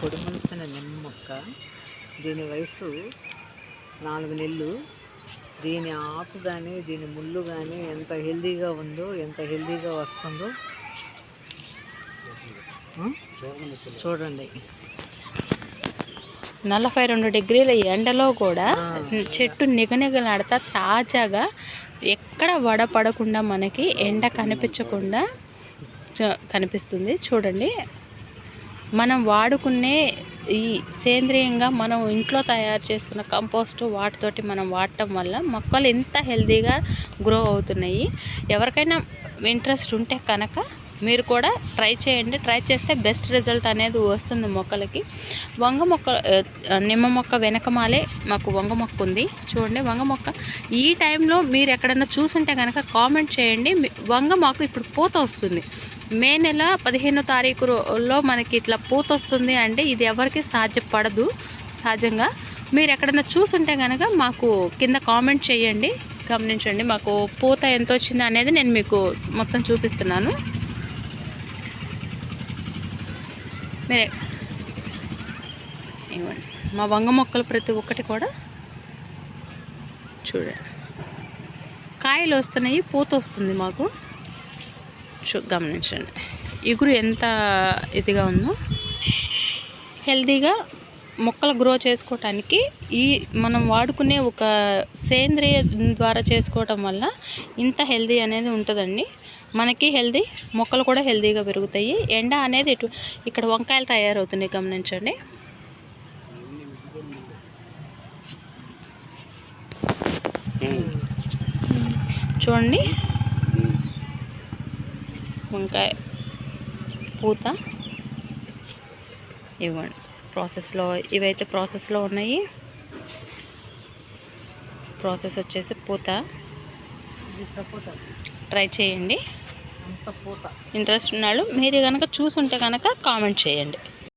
పొడిమలిసిన నిమ్మ మొక్క. దీని వయసు నాలుగు నెలలు. దీని ఆకు కానీ దీని ముళ్ళు కానీ ఎంత హెల్దీగా ఉందో ఎంత హెల్దీగా వస్తుందో? చూడండి. నలభై రెండు డిగ్రీల ఎండలో కూడా చెట్టు నిగనిగలాడతా తాజాగా ఎక్కడ వడ పడకుండా మనకి ఎండ కనిపించకుండా కనిపిస్తుంది. చూడండి. మనం వాడుకునే ఈ సేంద్రియంగా మనం ఇంట్లో తయారు చేసుకున్న కంపోస్ట్ వాటితోటి మనం వాడటం వల్ల మొక్కలు ఎంత హెల్తీగా గ్రో అవుతున్నాయి. ఎవరికైనా ఇంట్రెస్ట్ ఉంటే కనుక మీరు కూడా ట్రై చేయండి. ట్రై చేస్తే బెస్ట్ రిజల్ట్ అనేది వస్తుంది మొక్కలకి. వంగ మొక్క నిమ్మ మొక్క వెనకమాలే మాకు వంగ మొక్క ఉంది. చూడండి వంగ మొక్క. ఈ టైంలో మీరు ఎక్కడైనా చూసుంటే కనుక కామెంట్ చేయండి. మీ- వంగ మాకు ఇప్పుడు పూత వస్తుంది. మే నెల పదిహేనో తారీఖులో మనకి ఇట్లా పూత వస్తుంది అంటే ఇది ఎవరికి సాధ్యపడదు సహజంగా మీరు ఎక్కడైనా చూసుంటే కనుక మాకు కింద కామెంట్ చేయండి. గమనించండి మాకు పూత ఎంత వచ్చింది అనేది నేను మీకు మొత్తం చూపిస్తున్నాను. మీరే. ఇవ్వండి. మా వంగ మొక్కలు ప్రతి ఒక్కటి కూడా చూడండి. కాయలు వస్తున్నాయి పూత వస్తుంది మాకు. చూ గమనించండి. ఇగురు ఎంత ఇదిగా ఉందో. హెల్తీగా మొక్కలు గ్రో చేసుకోవటానికి ఈ మనం వాడుకునే ఒక సేంద్రియ ద్వారా చేసుకోవటం వల్ల ఇంత హెల్దీ అనేది ఉంటుందండి. మనకి హెల్దీ మొక్కలు కూడా హెల్తీగా పెరుగుతాయి. ఎండ అనేది ఇటు ఇక్కడ వంకాయలు తయారవుతున్నాయి గమనించండి. చూడండి. వంకాయ పూత. ఇవ్వండి. ప్రాసెస్లో ఇవైతే ప్రాసెస్లో ఉన్నాయి. ప్రాసెస్ వచ్చేసి పూత. ట్రై చేయండి. ఇంట్రెస్ట్ ఉన్నాడు మీరు కనుక చూసుంటే కనుక కామెంట్ చేయండి.